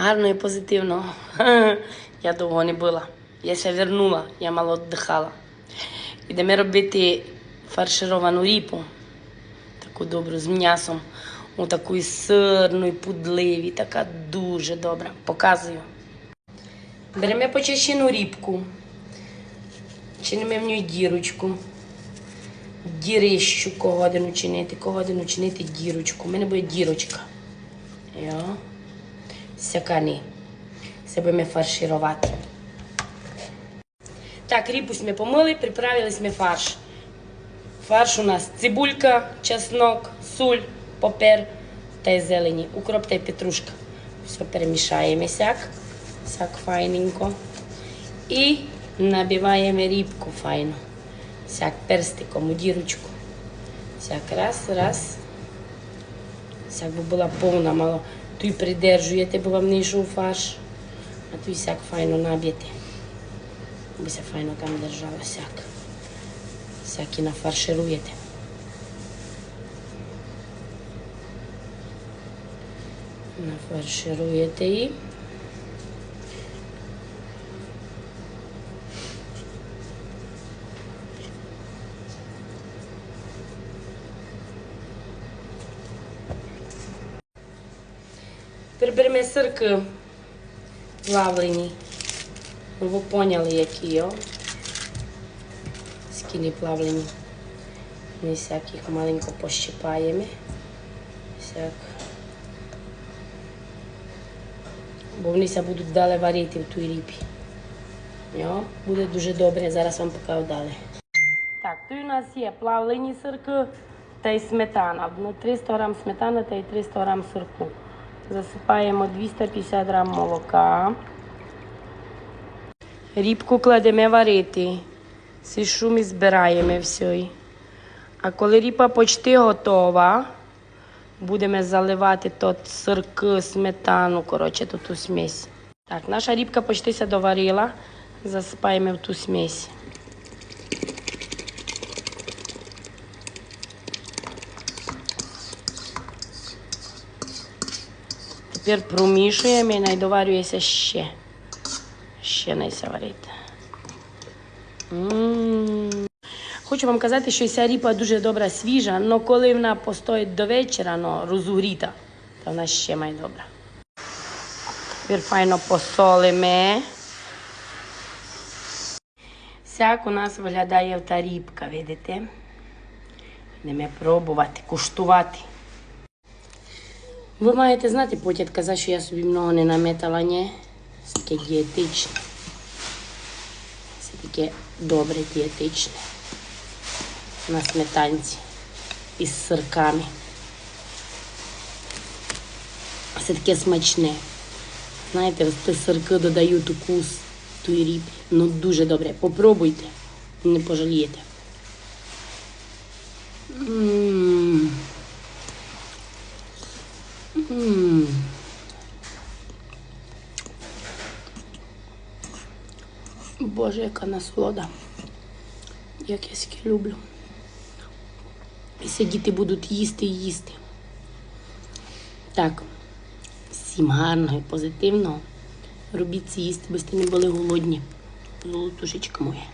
Гарно і позитивно. Я довго не була. Я ся вернула, я мало віддихала. Ідемо робити фаршировану ріпу, таку добру з м'ясом. У таку сирну і пудливі, така дуже добра. Показую. Беремо почищену рібку, чинимо в ній дірочку. Дірищу кого один учинити, кого один учинити дірочку. У мене буде дірочка. Йо. Сякани. Це будемо фарширувати. Так, ріпусь ми помили, приправили ми фарш. Фарш у нас цибулька, чеснок, суль, попер та зелені, укроп та петрушка. Все перемішаємо сяк, сяк файненько. І набиваємо рібку файно. Сяк перстиком у дірочку. Сяк раз, раз. Сяк би була повна, мало. Туй придержуєте, бо вам не йшов фарш. А туй сяк файно наб'єте. Аби се файно там держала сяк. Сяк і нафаршируєте. Нафаршируєте і Тепер сирки плавлені. Ну, ви поняли, які йо. Скільки плавлені. Ми всяк їх маленько пощипаємо. Всяк. Бо вони ся будуть далі варити в тій ріпі. Йо, буде дуже добре, зараз вам покажу далі. Так, тут у нас є плавлені сирки та й сметана. Ну, 300 грам сметани та й 300 грам сирку. Засипаємо 250 грам молока. Рібку кладемо варити. Ці шуми збираємо все. А коли ріпа почти готова, будемо заливати тут сирки, сметану, коротше, ту смесь. Так, наша рібка почти доварила. Засипаємо в ту смесь. Тепер промішуємо і найдоварюється ще. Ще найся Хочу вам казати, що ця ріпа дуже добра свіжа, але коли вона постоїть до вечора, ну, розогріта, то вона ще має добра. Тепер файно посолимо. Сяк у нас виглядає та рібка, видите? Будемо пробувати, куштувати. Ви маєте знати, потім казати, що я собі много не наметала, ні. Це таке дієтичне. Це таке добре дієтичне. На сметанці із сирками. Це таке смачне. Знаєте, ось ті сирки додають укус тої рібі. Ну дуже добре. Попробуйте, не пожалієте. М. Боже, яка насолода. Як я скільки люблю. І сидіти будуть їсти і їсти. Так, всім гарного і позитивного. Робіть це їсти, бо не були голодні. Золотушечка моя.